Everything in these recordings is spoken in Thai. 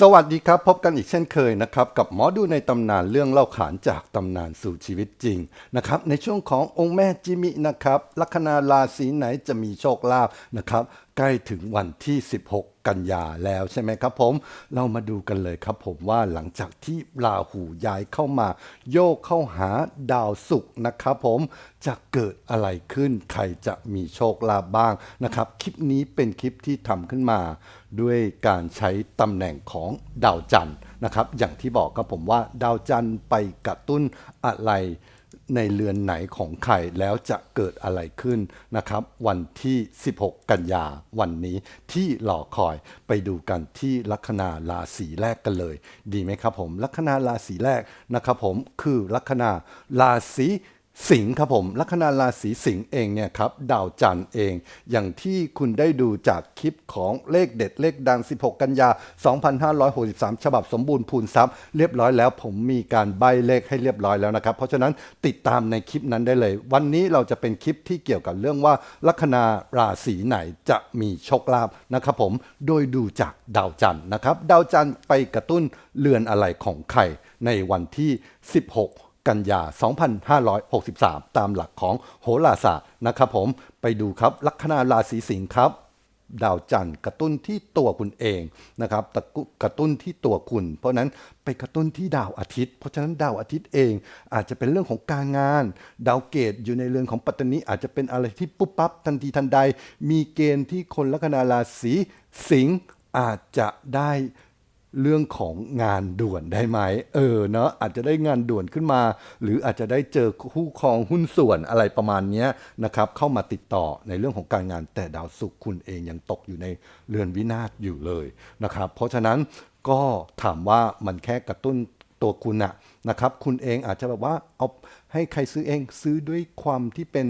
สวัสดีครับ พบกันอีกเช่นเคยนะครับ กับหมอดูในตำนานเรื่องเล่าขานจากตำนานสู่ชีวิตจริงนะครับในช่วงขององค์แม่จิมินะครับลัคนาราศีไหนจะมีโชคลาภนะครับใกล้ถึงวันที่ 16 กันยาแล้วใช่ไหมครับผม เรามาดูกันเลยครับผมว่าหลังจากที่ราหูย้ายเข้ามา โยกเข้าหาดาวศุกร์นะครับผมจะเกิดอะไรขึ้น ใครจะมีโชคลาภบ้างนะครับ คลิปนี้เป็นคลิปที่ทำขึ้นมา ด้วยการใช้ตำแหน่งของดาวจันทร์นะครับ อย่างที่บอกครับผมว่าดาวจันทร์ไปกระตุ้นอะไร ในเรือนไหนของใครแล้วจะเกิดอะไรขึ้นนะครับ วันที่ 16 กันยาวันนี้ที่หล่อคอยไปดูกันที่ลัคนาราศีแรกกันเลย ดีไหมครับผมลัคนาราศีแรกนะครับผมคือลัคนาราศี สิงห์ครับผมลัคนาราศีสิงห์เองเนี่ยครับดาวจันทร์เอง อย่างที่คุณได้ดูจากคลิปของเลขเด็ดเลขดัง 16 กันยา 2563 ฉบับสมบูรณ์พูนทรัพย์เรียบร้อยแล้วผมมีการใบเลขให้เรียบร้อยแล้วนะครับ เพราะฉะนั้นติดตามในคลิปนั้นได้เลย วันนี้เราจะเป็นคลิปที่เกี่ยวกับเรื่องว่าลัคนาราศีไหนจะมีโชคลาภนะครับผมโดยดูจากดาวจันทร์นะครับดาวจันทร์ไปกระตุ้นเรือนอะไรของใครในวันที่ 16 กันยา 2563 ตามหลักของโหราศาสตร์นะครับผมไปดูครับลัคนาราศีสิงห์ครับ ดาวจันทร์กระตุ้นที่ตัวคุณเองนะครับกระตุ้นที่ตัวคุณ เพราะฉะนั้นไปกระตุ้นที่ดาวอาทิตย์ เพราะฉะนั้นดาวอาทิตย์เองอาจจะเป็นเรื่องของการงาน ดาวเกตอยู่ในเรือนของปัตตานีอาจจะเป็นอะไรที่ปุ๊บปั๊บทันทีทันใด มีเกณฑ์ที่คนลัคนาราศีสิงห์อาจจะได้ เรื่องของงานด่วนได้ไหมเออเนาะอาจจะได้งานด่วนขึ้นมา หรืออาจจะได้เจอคู่ครองหุ้นส่วนอะไรประมาณนี้นะครับ เข้ามาติดต่อในเรื่องของการงานแต่ดาวศุกร์คุณเองยังตกอยู่ในเรือนวินาศอยู่เลยนะครับ เพราะฉะนั้นก็ถามว่ามันแค่กระตุ้นตัวคุณอะนะครับ คุณเองอาจจะแบบว่าเอาให้ใครซื้อเองซื้อด้วยความที่เป็น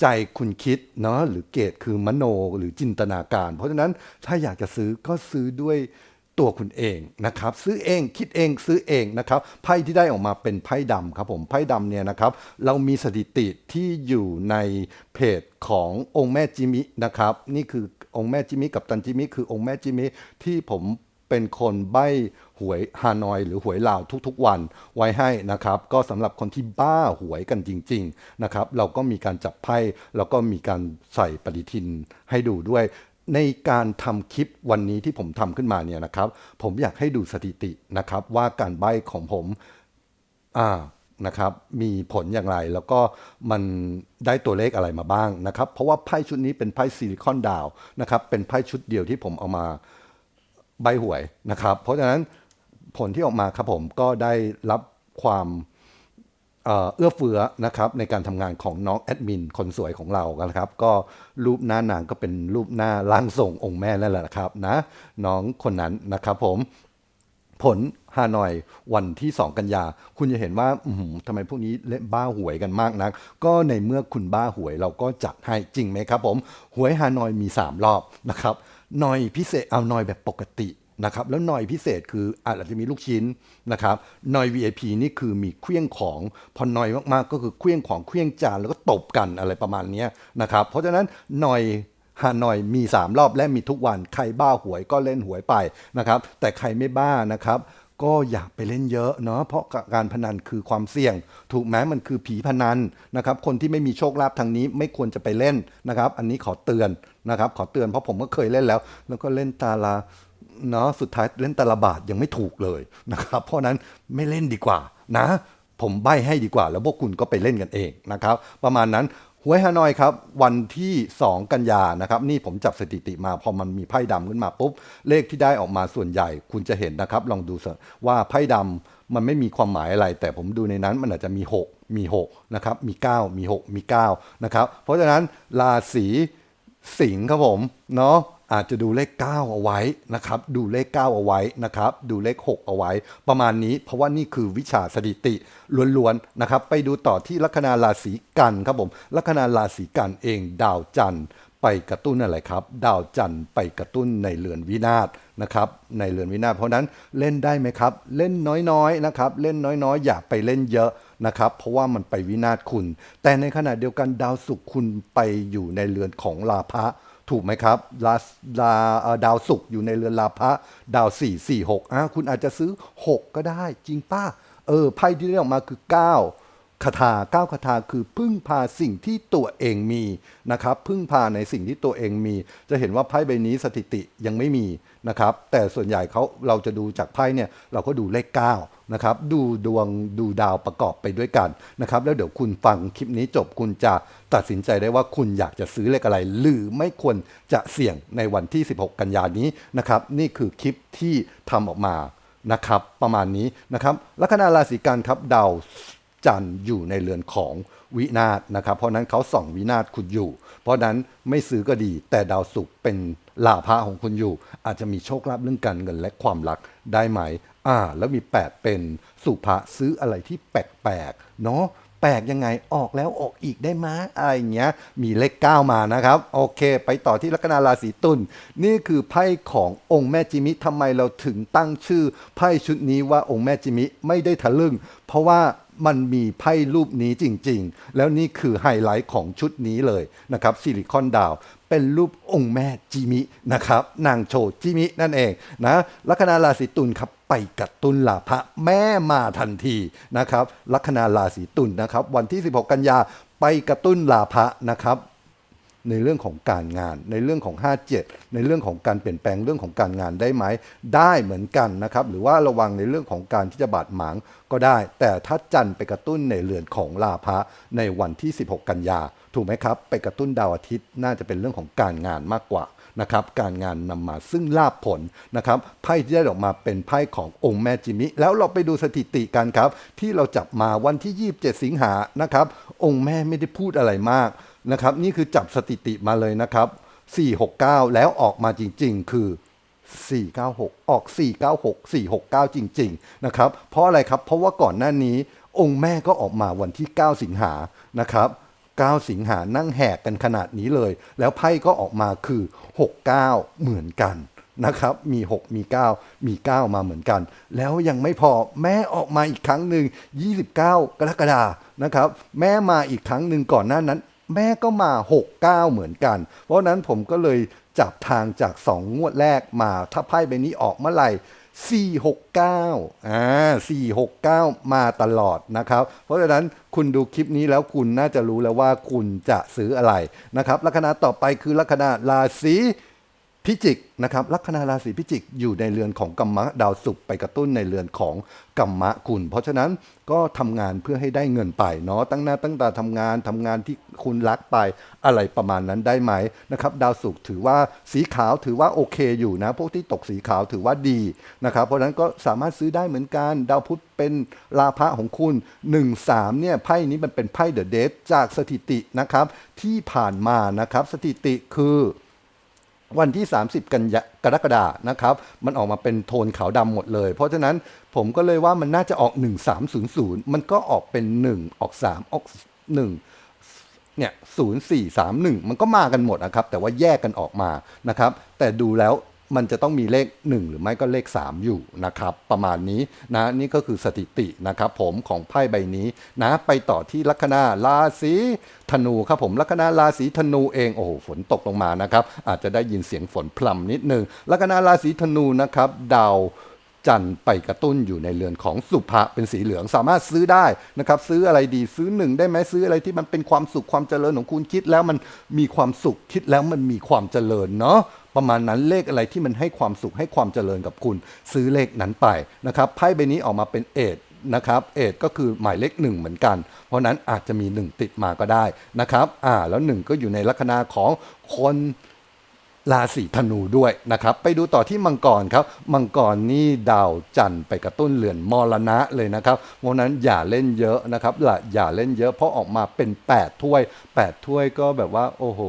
ใจคุณคิดเนาะหรือเกตคือมโนหรือจินตนาการ เพราะฉะนั้นถ้าอยากจะซื้อก็ซื้อด้วย ตัวคุณเองนะครับซื้อเองคิดเองซื้อเองนะครับไพ่ที่ได้ออกมาเป็นไพ่ดำครับผมไพ่ดำเนี่ยนะครับเรามีสถิติที่อยู่ในเพจขององค์แม่จิมินะครับนี่คือองค์แม่จิมิกับตันจิมิคือองค์แม่จิมิที่ผมเป็นคนใบ้หวยฮานอย หรือหวยลาวทุกๆวันไว้ให้นะครับ ก็สำหรับคนที่บ้าหวยกันจริง ๆนะครับ เราก็มีการจับไพ่แล้วก็มีการใส่ปฏิทินให้ดูด้วย ในการทำคลิปวันนี้ที่ผมทำขึ้นมาเนี่ยนะครับ ผมอยากให้ดูสถิตินะครับว่าการใบของผมอ่านะครับมีผลอย่างไรแล้วก็มันได้ตัวเลขอะไรมาบ้างนะครับ เพราะว่าไพ่ชุดนี้เป็นไพ่ซิลิคอนดาวนะครับเป็นไพ่ชุดเดียวที่ผมเอามาใบหวยนะครับ เพราะฉะนั้นผลที่ออกมาครับผมก็ได้รับความ เอื้อเฟื้อนะครับในการทำงานของน้องแอดมินคนสวยของเรานะครับ ก็รูปหน้านางก็เป็นรูปหน้าร่างทรงองค์แม่นั่นแหละครับนะน้องคนนั้นนะครับผมผลฮานอยวันที่ 2 กันยา คุณจะเห็นว่าทำไมพวกนี้เล่นบ้าหวยกันมากนัก ก็ในเมื่อคุณบ้าหวยเราก็จัดให้จริงไหมครับผม หวยฮานอยมี 3 รอบนะครับหนอยพิเศษเอาหนอยแบบปกติ นะครับแล้วหน่อยพิเศษคืออาจจะมีลูกชิ้นนะครับหน่อย VIP นี่คือมีเครื่องของพอหน่อยมากๆก็คือเครื่องของเครื่องจานแล้วก็ตบกันอะไรประมาณนี้นะครับเพราะฉะนั้นหน่อยฮานอยมี 3 รอบและมีทุกวันใครบ้าหวยก็เล่นหวยไปนะครับแต่ใครไม่บ้านะครับก็อย่าไปเล่นเยอะเนาะเพราะการพนันคือความเสี่ยง ถูกไหมมันคือผีพนันนะครับคนที่ไม่มีโชคลาภทางนี้ไม่ควรจะไปเล่นนะครับ อันนี้ขอเตือนนะครับขอเตือนเพราะผมก็เคยเล่นแล้ว แล้วก็เล่นตาลา เนาะสุดท้ายเล่นตลบาทยังไม่ถูกเลยนะครับ เพราะนั้นไม่เล่นดีกว่านะ ผมใบให้ดีกว่า แล้วพวกคุณก็ไปเล่นกันเองนะครับ ประมาณนั้นหวยฮานอยครับวันที่ 2 กันยานะครับนี่ผมจับสถิติมาพอมันมีไพ่ดำขึ้นมาปุ๊บเลขที่ได้ออกมาส่วนใหญ่คุณจะเห็นนะครับ ลองดูสิว่าไพ่ดำมันไม่มีความหมายอะไร แต่ผมดูในนั้นมันอาจจะมี 6 มี6นะครับมี 9 มี 6 มี9นะครับเพราะฉะนั้นราศีสิงห์ครับผมเนาะ อาจจะดูเลข 9 เอาไว้นะครับ ดูเลข 9 เอาไว้นะครับ ดูเลข 6 เอาไว้ ประมาณนี้ เพราะว่านี่คือวิชาสถิติล้วนๆนะครับ ไปดูต่อที่ลัคนาราศีกันครับผม ลัคนาราศีกันเองดาวจันทร์ไปกระตุ้นอะไรครับ ดาวจันทร์ไปกระตุ้นในเรือนวินาศนะครับ ในเรือนวินาศเพราะฉะนั้นเล่นได้ไหมครับ เล่นน้อยๆนะครับ เล่นน้อยๆ อย่าไปเล่นเยอะนะครับ เพราะว่ามันไปวินาศคุณ แต่ในขณะเดียวกันดาวศุกร์คุณไปอยู่ในเรือนของลาภะ ถูกไหมครับลาลาดาวศุกร์อยู่ในเรือนลาภะดาวสี่สี่หกอะคุณอาจจะซื้อ 6 ก็ได้จริงป้าเออไพ่ที่ได้ออกมาคือ 9 คาถาเก้าคาถาคือพึ่งพาสิ่งที่ตัวเองมีนะครับพึ่งพาในสิ่งที่ตัวเองมี จะเห็นว่าไพ่ใบนี้สถิติยังไม่มีนะครับแต่ส่วนใหญ่เขาเราจะดูจากไพ่เนี่ยเราก็ดูเลข9นะครับดูดวงดูดาวประกอบไปด้วยกันนะครับแล้วเดี๋ยวคุณฟังคลิปนี้จบคุณจะตัดสินใจได้ว่าคุณอยากจะซื้อเลขอะไร หรือไม่ควรจะเสี่ยงในวันที่ 16 กันยานนี้นะครับนี่คือคลิปที่ทำออกมานะครับประมาณนี้นะครับลัคนาราศีกันครับดาว จันทร์อยู่ในเรือนของวินาศนะครับ เพราะนั้นเขาส่องวินาศคุณอยู่ เพราะนั้นไม่ซื้อก็ดี แต่ดาวศุกร์เป็นลาภะของคุณอยู่ อาจจะมีโชคลาภเรื่องการเงินและความรักได้ไหม อ่า แล้วมี 8 เป็นสุภะซื้ออะไรที่แปลกๆเนาะแปลกยังไงออกแล้วออกอีกได้ไหมอะไรอย่างเงี้ยมีเลข 9 มานะครับ โอเค ไปต่อที่ลัคนาราศีตุลนี่คือไพ่ขององค์แม่จิมิทำไมเราถึงตั้งชื่อ ไพ่ชุดนี้ว่าองค์แม่จิมิไม่ได้ทะลึ่ง เพราะว่า มันมีไพ่รูปนี้จริง ๆ แล้วนี่คือไฮไลท์ของชุดนี้เลยนะครับซิลิคอนดาวเป็นรูปองค์แม่จิมินะครับนางโชจิมินั่นเองนะลัคนาราศีตุลครับไปกระตุนลาภะแม่มาทันทีนะครับลัคนาราศีตุลนะครับวันที่ 16 กันยาไปกระตุ้นลาภะนะครับ ในเรื่องของการงาน ในเรื่องของ 57 ในเรื่องของการเปลี่ยนแปลงเรื่องของการงานได้ไหม ได้เหมือนกันนะครับ หรือว่าระวังในเรื่องของการที่จะบาดหมางก็ได้ แต่ถ้าจันทร์ไปกระตุ้นในเรือนของลาภะในวันที่ 16 กันยา ถูกไหมครับ ไปกระตุ้นดาวอาทิตย์น่าจะเป็นเรื่องของการงานมากกว่านะครับการงานนำมาซึ่งลาภผลนะครับไพ่ที่ได้ออกมาเป็นไพ่ขององค์แม่จิมิ แล้วเราไปดูสถิติกันครับ ที่เราจับมาวันที่ 27 สิงหานะครับองค์แม่ไม่ได้พูดอะไรมาก นะครับ นี่คือจับสถิติมาเลยนะครับ 469 แล้วออกมาจริง ๆ คือ 496 ออก 496 469 จริง ๆ นะครับ เพราะอะไรครับ เพราะว่าก่อนหน้านี้องค์แม่ก็ออกมาวันที่ 9 สิงหานะครับ 9 สิงหานั่งแหกกันขนาดนี้เลย แล้วไพ่ก็ออกมาคือ 69 เหมือนกันนะครับ มี 6 มี 9 มี 9 มาเหมือนกัน แล้วยังไม่พอแม่ออกมาอีกครั้งหนึ่ง 29 กรกฎานะครับ แม่มาอีกครั้งหนึ่งก่อนหน้านั้น แม่ก็มา 69 เหมือนกัน เพราะนั้นผมก็เลยจับทางจาก 2 งวดแรกมาถ้าไพ่ใบนี้ออกเมื่อไหร่469อ่า469 มาตลอดนะครับ เพราะฉะนั้นคุณดูคลิปนี้แล้วคุณน่าจะรู้แล้วว่าคุณจะซื้ออะไรนะครับลัคนาต่อไปคือลัคนาราศี พิจิกนะครับลัคนาราศีพิจิกอยู่ในเรือนของกัมมะดาวศุกร์ไปกระตุ้นในเรือนของกัมมะคุณ เพราะฉะนั้นก็ทำงานเพื่อให้ได้เงินไปเนาะตั้งหน้าตั้งตาทำงานทำงานที่คุณรักไปอะไรประมาณนั้นได้ไหมนะครับดาวศุกร์ถือว่าสีขาวถือว่าโอเคอยู่นะ พวกที่ตกสีขาวถือว่าดีนะครับเพราะฉะนั้นก็สามารถซื้อได้เหมือนกันดาวพุธเป็นลาภะของคุณ 1-3เนี่ยไพ่นี้มันเป็นไพ่เดอะเดทจากสถิตินะครับที่ผ่านมานะครับสถิติคือ วันที่ 30 กันยากรกฎานะครับ มันออกมาเป็นโทนขาวดำหมดเลย เพราะฉะนั้นผมก็เลยว่ามันน่าจะออก 1300 มันก็ออกเป็น 1 ออก 3 ออก 1 เนี่ย 0 4 3 1 มันก็มากันหมดนะครับ แต่ว่าแยกกันออกมานะครับ แต่ดูแล้ว มันจะต้องมีเลข 1 หรือไม่ก็เลข 3 อยู่นะครับ ประมาณนี้นะนี่ก็คือสถิตินะครับผมของไพ่ใบนี้นะไปต่อที่ลัคนาราศีธนูครับผมลัคนาราศีธนูเองโอ้โหฝนตกลงมานะครับ อาจจะได้ยินเสียงฝนพลำนิดนึงลัคนาราศีธนูนะครับดาวจันทร์ไปกระตุ้นอยู่ในเรือนของสุภะเป็นสีเหลืองสามารถซื้อได้นะครับ ซื้ออะไรดีซื้อหนึ่งได้ไหมซื้ออะไรที่มันเป็นความสุขความเจริญของคุณคิดแล้วมันมีความสุขคิดแล้วมันมีความเจริญเนาะ ประมาณนั้นเลขอะไรที่มันให้ความสุขให้ความเจริญกับคุณ ซื้อเลขนั้นไปนะครับไพ่ใบนี้ออกมาเป็นเอดนะครับเอดก็คือหมายเลขหนึ่งเหมือนกัน เพราะนั้นอาจจะมีหนึ่งติดมาก็ได้นะครับอ่าแล้วหนึ่งก็อยู่ในลัคนาของคนราศีธนูด้วยนะครับ ไปดูต่อที่มังกรครับ มังกรนี่ดาวจันทร์ไปกระตุ้นเรือนมรณะเลยนะครับเพราะฉะนั้นอย่าเล่นเยอะนะครับละอย่าเล่นเยอะเพราะออกมาเป็น 8 ถ้วย 8 ถ้วยก็แบบว่าโอ้โห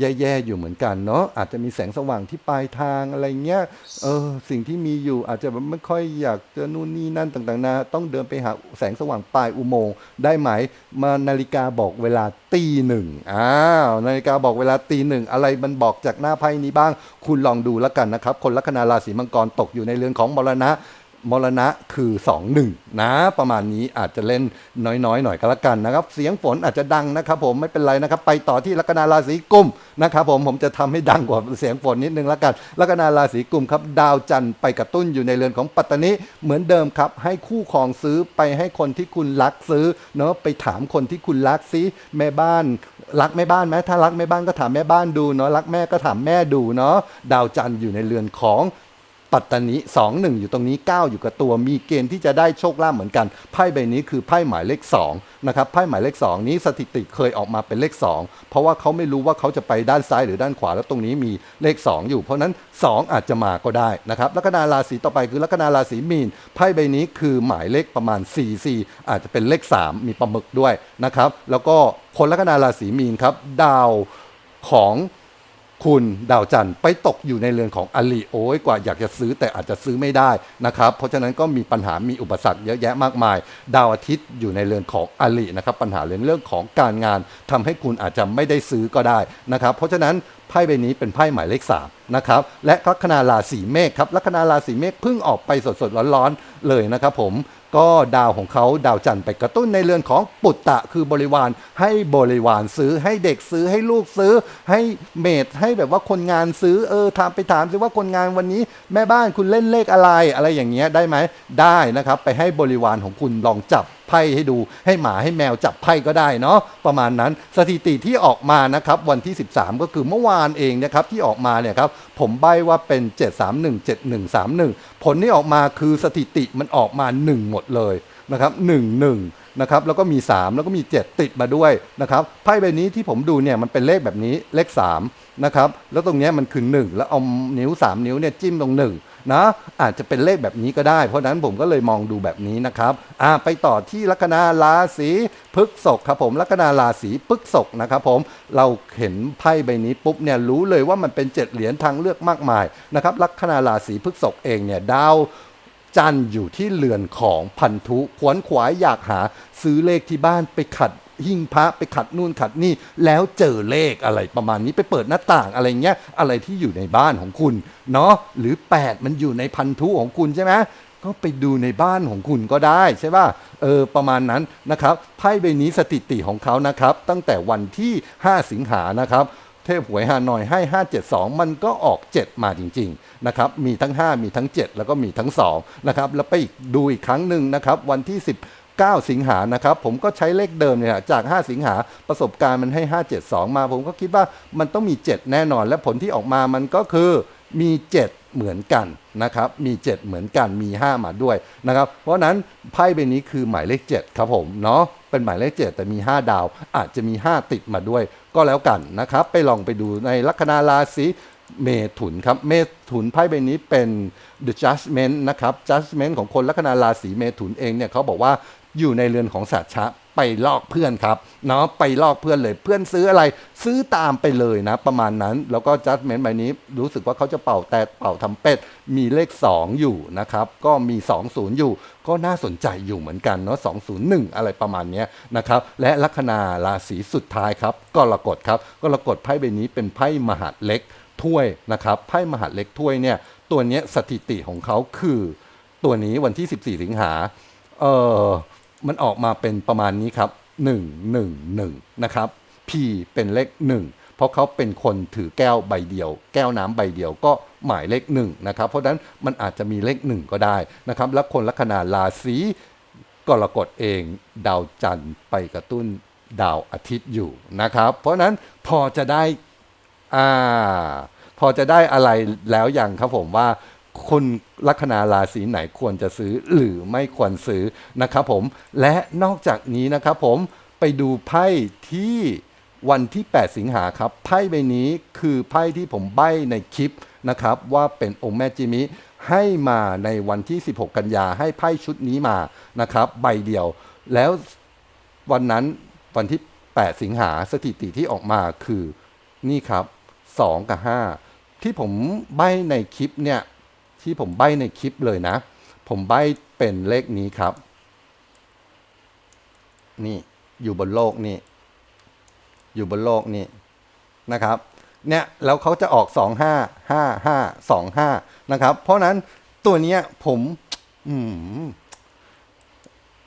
แย่ๆอยู่เหมือนกันเนาะอาจจะมีแสงสว่างที่ปลายทางอะไรเงี้ยเออสิ่งที่มีอยู่อาจจะแบบไม่ค่อยอยากเจอนู่นนี่นั่นต่างๆนะต้องเดินไปหาแสงสว่างปลายอุโมงค์ได้ไหมมานาฬิกาบอกเวลาตีหนึ่งอ้าวนาฬิกาบอกเวลาตีหนึ่งอะไรมันบอกจากหน้าไพ่นี้บ้าง คุณลองดูแล้วกันนะครับ คนลัคนาราศีมังกรตกอยู่ในเรือนของมรณะ มรณะคือ 2 1 นะ ประมาณนี้อาจจะเล่นน้อยๆ หน่อยก็แล้วกันนะครับ เสียงฝนอาจจะดังนะครับผมไม่เป็นไรนะครับ ไปต่อที่ลัคนาราศีกุมนะครับผมผมจะทำให้ดังกว่าเสียงฝนนิดนึงแล้วกันลัคนาราศีกุมครับ ดาวจันทร์ไปกระตุ้นอยู่ในเรือนของปัตตานีเหมือนเดิมครับ ให้คู่ครองซื้อไปให้คนที่คุณรักซื้อเนาะไปถามคนที่คุณรักซิแม่บ้านรักแม่บ้านไหมถ้ารักแม่บ้านก็ถามแม่บ้านดูเนาะรักแม่ก็ถามแม่ดูเนาะดาวจันทร์อยู่ในเรือนของ ปัตตานีสองหนึ่งอยู่ตรงนี้ 9 อยู่กับตัว มีเกณฑ์ที่จะได้โชคลาภเหมือนกันไพ่ใบนี้คือไพ่หมายเลข2นะครับไพ่หมายเลข 2 นี้สถิติเคยออกมาเป็นเลข 2 เพราะว่าเขาไม่รู้ว่าเขาจะไปด้านซ้ายหรือด้านขวาแล้วตรงนี้มีเลข 2 อยู่ เพราะฉะนั้น 2 อาจจะมาก็ได้นะครับลัคนาราศีต่อไปคือลัคนาราศีมีนไพ่ใบนี้คือหมายเลขประมาณ 4 4 อาจจะเป็นเลข 3 มีปลาหมึกด้วยนะครับแล้วก็คนลัคนาราศีมีนครับดาวของ คุณดาวจันทร์ไปตกอยู่ในเรือนของอลีโอ้ยกว่าอยากจะซื้อแต่อาจจะซื้อไม่ได้นะครับ เพราะฉะนั้นก็มีปัญหามีอุปสรรคเยอะแยะมากมาย ดาวอาทิตย์อยู่ในเรือนของอลีนะครับ ปัญหาเรื่องเรื่องของการงานทำให้คุณอาจจะไม่ได้ซื้อก็ได้นะครับ เพราะฉะนั้นไพ่ใบนี้เป็นไพ่หมายเลข3นะครับและลัคนาราศีเมษครับลัคนาราศีเมษเพิ่งออกไปสดๆร้อนๆเลยนะครับผม ก็ดาวของเขาดาวจันทร์ไปกระตุ้นในเรือนของปุตตะคือบริวาร ให้บริวารซื้อให้เด็กซื้อให้ลูกซื้อ ให้เมดให้แบบว่าคนงานซื้อเออถามไปถามซิว่าคนงานวันนี้ แม่บ้านคุณเล่นเลขอะไรอะไรอย่างเงี้ยได้ไหมได้นะครับ ไปให้บริวารของคุณลองจับไพ่ให้ดู ให้หมาให้แมวจับไพ่ก็ได้เนาะประมาณนั้นสถิติที่ออกมานะครับวันที่ 13 ก็คือเมื่อวานเองนะครับที่ออกมาเนี่ยครับผมใบว่าเป็น 731 7131 ผลที่ออกมาคือสถิติมันออกมา 1 หมดเลยนะครับ1 1นะครับแล้วก็มี 3 แล้วก็มี 7 ติดมาด้วยนะครับไพ่ใบนี้ที่ผมดูเนี่ยมันเป็นเลขแบบนี้เลข3นะครับแล้วตรงเนี้ยมันคือ 1 แล้วเอานิ้ว 3 นิ้วเนี่ยจิ้มตรง 1 นะอาจจะเป็นเลขแบบนี้ก็ได้ เพราะนั้นผมก็เลยมองดูแบบนี้นะครับอ่าไปต่อที่ลัคนาราศีพฤกษภครับผมลัคนาราศีพฤกษภนะครับผมเราเห็นไพ่ใบนี้ปุ๊บเนี่ยรู้เลยว่ามันเป็นเจ็ดเหรียญทางเลือกมากมายนะครับลัคนาราศีพฤกษภเองเนี่ยดาวจันอยู่ที่เรือนของพันธุขวนขวายอยากหาซื้อเลขที่บ้านไปขัด หิ้งพระไปขัดนู่นขัดนี่ แล้วเจอเลขอะไรประมาณนี้ไปเปิดหน้าต่างอะไรเงี้ยอะไรที่อยู่ในบ้านของคุณเนาะหรือ 8 มันอยู่ในพันธุของคุณใช่ไหมก็ไปดูในบ้านของคุณก็ได้ใช่ป่ะเออประมาณนั้นนะครับไพ่ใบนี้สถิติของเขานะครับ ตั้งแต่วันที่ 5 สิงหานะครับเทพหวยฮานอยให้ 572 มันก็ออก 7 มาจริงๆนะครับ มีทั้ง 5 มีทั้ง 7 แล้วก็มีทั้ง2นะครับ แล้วไปดูอีกครั้งหนึ่งนะครับ วันที่ 10 9 สิงหานะครับ ผมก็ใช้เลขเดิมเนี่ยจาก 5 สิงหาประสบการณ์มันให้ 572 มา ผมก็คิดว่ามันต้องมี 7 แน่นอน และผลที่ออกมามันก็คือมี 7 เหมือนกันนะครับ มี 7 เหมือนกันมี 5 มาด้วยนะครับ เพราะฉะนั้นไพ่ใบนี้คือหมายเลข 7 ครับผมเนาะเป็นหมายเลข 7 แต่มี 5 ดาว อาจจะมี 5 ติดมาด้วย ก็แล้วกันนะครับ ไปลองไปดูในลัคนาราศีเมถุนครับเมถุนไพ่ใบนี้เป็น the judgment นะครับ judgment ของคนลัคนาราศีเมถุนเองเนี่ยเขาบอกว่า อยู่ในเรือนของสัตชะไปลอกเพื่อนครับเนาะไปลอกเพื่อนเลยเพื่อนซื้ออะไรซื้อตามไปเลยนะ ประมาณนั้น แล้วก็ judgment ใบนี้รู้สึกว่าเขาจะเป่าแต่เป่าทำเป็ดมีเลข 2 อยู่นะครับ ก็มี 20 อยู่ ก็น่าสนใจอยู่เหมือนกันเนาะ201 อะไรประมาณนี้นะครับ และลัคนาราศีสุดท้ายครับกรกฎครับกรกฎไพ่ใบนี้เป็นไพ่มหาดเล็กถ้วยนะครับไพ่มหาดเล็กถ้วยเนี่ยตัวนี้สถิติของเขาคือ ตัวนี้วันที่ 14 สิงหาเออ มันออกมาเป็นประมาณนี้ครับ 1 1 1 นะครับ P เป็นเลข 1 เพราะเขาเป็นคนถือแก้วใบเดียว แก้วน้ำใบเดียวก็หมายเลข1นะครับ เพราะฉะนั้นมันอาจจะมีเลข 1 ก็ได้นะครับ แล้วคนลัคนาราศีกรกฎเองดาวจันทร์ไปกระตุ้นดาวอาทิตย์อยู่นะครับ เพราะนั้นพอจะได้อ่าพอจะได้อะไรแล้วอย่างครับผมว่า คุณลัคนาราศีไหนควรจะซื้อหรือไม่ควรซื้อนะครับผม และนอกจากนี้นะครับผมไปดูไพ่ที่วันที่ 8 สิงหาครับ ไพ่ใบนี้คือไพ่ที่ผมใบ้ในคลิปนะครับว่าเป็นองค์แม่จิมิให้มาในวันที่ 16 กันยาให้ไพ่ชุดนี้มานะครับใบเดียว แล้ววันนั้นวันที่ 8 สิงหาสถิติที่ออกมาคือนี่ครับ 2 กับ 5 ที่ผมใบ้ในคลิปเนี่ย ที่ผมใบ้ในคลิปเลยนะ ผมใบ้เป็นเลขนี้ครับ นี่อยู่บนโลกนี่ อยู่บนโลกนี่นะครับ เนี่ยแล้วเขาจะออก 2 5 5 5 2 5 นะครับ เพราะนั้นตัวเนี้ยผม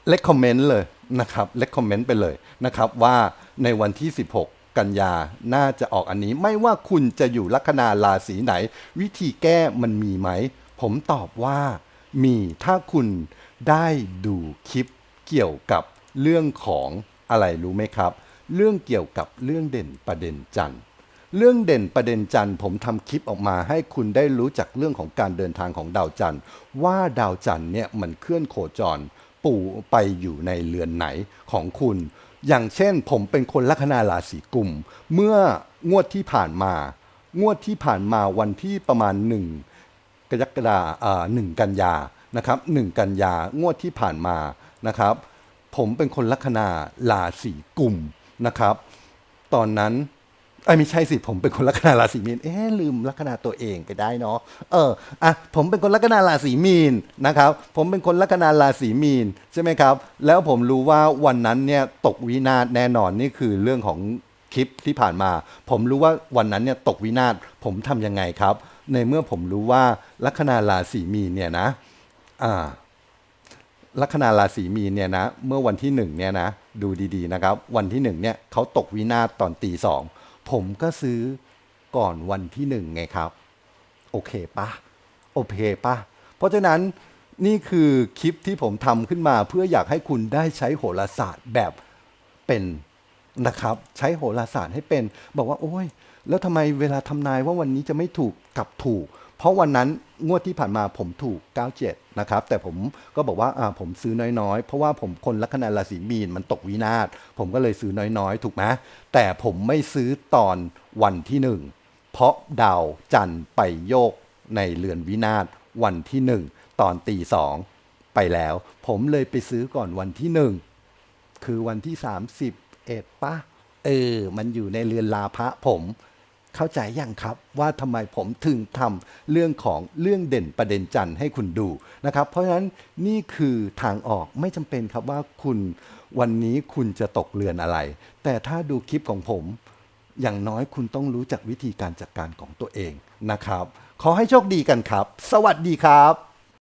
เล c คอมเมนต์เลยนะครับเล c คอมเมนต์ไปเลยนะครับว่าในวันที่ 16 กันยา น่าจะออกอันนี้ ไม่ว่าคุณจะอยู่ลัคนาราศีไหน วิธีแก้มันมีไหม ผมตอบว่ามีถ้าคุณได้ดูคลิปเกี่ยวกับเรื่องของอะไรรู้ไหมครับ เรื่องเกี่ยวกับเรื่องเด่นประเด็นจันทร์เรื่องเด่นประเด็นจันทร์ผมทำคลิปออกมาให้คุณได้รู้จักเรื่องของการเดินทางของดาวจันทร์ว่าดาวจันทร์เนี่ยมันเคลื่อนโคจรปู่ไปอยู่ในเรือนไหนของคุณ อย่างเช่นผมเป็นคนลัคนาราศีกุม เมื่องวดที่ผ่านมา งวดที่ผ่านมาวันที่ประมาณหนึ่ง กรกฎาอ่าหนึ่งกันยานะครับหนึ่งกันยางวดที่ผ่านมานะครับ ผมเป็นคนลัคนาราศีกุมนะครับ ตอนนั้นไอ้ไม่ใช่สิผมเป็นคนลัคนาราศีมีนเอ๊ะลืมลัคนาตัวเองไปได้เนาะเอออะผมเป็นคนลัคนาราศีมีนนะครับ ผมเป็นคนลัคนาราศีมีนใช่ไหมครับ แล้วผมรู้ว่าวันนั้นเนี่ยตกวินาศแน่นอนนี่คือเรื่องของคลิปที่ผ่านมา ผมรู้ว่าวันนั้นเนี่ยตกวินาศผมทำยังไงครับ ในเมื่อผมรู้ว่าลัคนาราศีมีนเนี่ยนะอ่าลัคนาราศีมีนเนี่ยนะเมื่อวันที่หนึ่งเนี่ยนะดูดีๆนะครับ วันที่หนึ่งเนี่ยเขาตกวินาศตอนตีสองผมก็ซื้อก่อนวันที่หนึ่งไงครับ โอเคปะโอเคปะเพราะฉะนั้นนี่คือคลิปที่ผมทำขึ้นมาเพื่ออยากให้คุณได้ใช้โหราศาสตร์แบบเป็นนะครับ ใช้โหราศาสตร์ให้เป็น บอกว่า โอ้ย แล้วทำไมเวลาทำนายว่าวันนี้จะไม่ถูกกลับถูก เพราะวันนั้นงวดที่ผ่านมาผมถูก 97 นะครับ แต่ผมก็บอกว่าอ่าผมซื้อน้อยๆ เพราะว่าผมคนลัคนาราศีมีนมันตกวินาศผมก็เลยซื้อน้อยๆ ถูกไหมแต่ผมไม่ซื้อตอนวันที่หนึ่งเพราะดาวจันทร์ไปโยกในเรือนวินาศวันที่หนึ่งตอนตีสองไปแล้ว ผมเลยไปซื้อก่อนวันที่หนึ่งคือวันที่ 31ป่ะเออ มันอยู่ในเรือนลาภะผม เข้าใจยังครับว่าทำไมผมถึงทำเรื่องของเรื่องเด่นประเด็นจันทร์ให้คุณดูนะครับ เพราะฉะนั้นนี่คือทางออกไม่จำเป็นครับว่าคุณวันนี้คุณจะตกเรือนอะไร แต่ถ้าดูคลิปของผมอย่างน้อยคุณต้องรู้จักวิธีการจัดการของตัวเองนะครับ ขอให้โชคดีกันครับ สวัสดีครับ